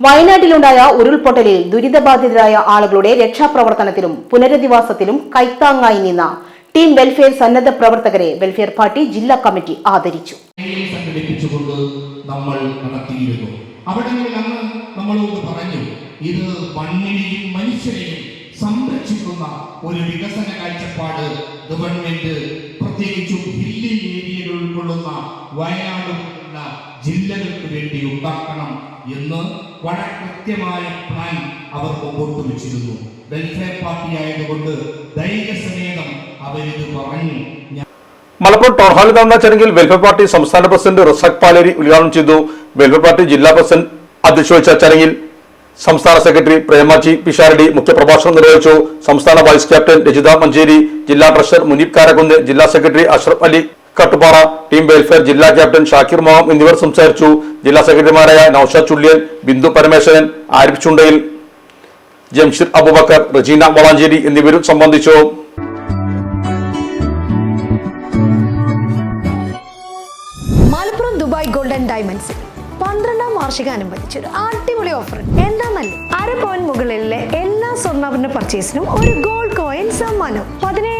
വയനാട്ടിലുണ്ടായ ഉരുൾപൊട്ടലിൽ ദുരിതബാധിതരായ ആളുകളുടെ രക്ഷാപ്രവർത്തനത്തിലും പുനരധിവാസത്തിലും കൈത്താങ്ങായി നിന്ന ടീം വെൽഫെയർ സന്നദ്ധ പ്രവർത്തകരെ വെൽഫെയർ പാർട്ടി ജില്ലാ കമ്മിറ്റി ആദരിച്ചു. സംഘടിപ്പിച്ചുകൊണ്ട് നമ്മൾ നടത്തിയിരുന്നു. അവിടങ്ങളിൽ അന്ന് നമ്മളോട് പറഞ്ഞു ഇത് മണ്ണിനെയും മനുഷ്യരെയും സംരക്ഷിക്കുന്ന ഒരു വികസന കാഴ്ചപ്പാട് ഗവൺമെന്റ് പ്രത്യേകിച്ചും ഹില്ലി ഏരിയയിൽ ഉൾക്കൊള്ളുന്ന വയനാട് ജില്ലകൾക്ക് വേണ്ടി ഉണ്ടാക്കണം എന്ന് വളരെ കൃത്യമായ പ്ലാൻ അവർ മുമ്പോട്ട് വെച്ചിരുന്നു. വെൽഫെയർ പാർട്ടി ആയതുകൊണ്ട് ധൈര്യസമേതം അവരിത് പറഞ്ഞു. മലപ്പുറം ടൗൺ ഹാളിൽ നടന്ന ചടങ്ങിൽ വെൽഫെയർ പാർട്ടി സംസ്ഥാന പ്രസിഡന്റ് റസാഖ് പാലേരി ഉദ്ഘാടനം ചെയ്തു. വെൽഫെയർ പാർട്ടി ജില്ലാ പ്രസിഡന്റ് അധ്യക്ഷ വഹിച്ച ചടങ്ങിൽ സംസ്ഥാന സെക്രട്ടറി പ്രേമാജി പിഷാരടി മുഖ്യപ്രഭാഷണം നിർവഹിച്ചു. സംസ്ഥാന വൈസ് ക്യാപ്റ്റൻ രജിത മഞ്ചേരി ജില്ലാ ട്രഷറർ മുനീബ് കാരക്കുന്ന് ജില്ലാ secretary Ashraf Ali Kattuppara team welfare ജില്ലാ ക്യാപ്റ്റൻ ഷാക്കിർ മോഹം എന്നിവർ സംസാരിച്ചു. ജില്ലാ സെക്രട്ടറിമാരായ നൌഷാദ് ചുള്ളിയൻ ബിന്ദു പരമേശ്വരൻ ആരിഫ് ചുണ്ടയിൽ ജംഷിദ് അബുബക്കർ റജീന വളാഞ്ചേരി എന്നിവരും സംബന്ധിച്ചു. മലപ്പുറം ദുബായ് ഗോൾഡൻ ഡയമണ്ട്സ് പന്ത്രണ്ടാം വാർഷികാനുബന്ധിച്ച് ഒരു അടിപൊളി ഓഫർ എന്താന്നല്ലേ അര പോയിന്റ് മുകളിലെ എല്ലാ സ്വർണാഭരണ പർച്ചേസിനും ഒരു ഗോൾഡ് കോയിൻ സമ്മാനം. പതിനയ്യായിരം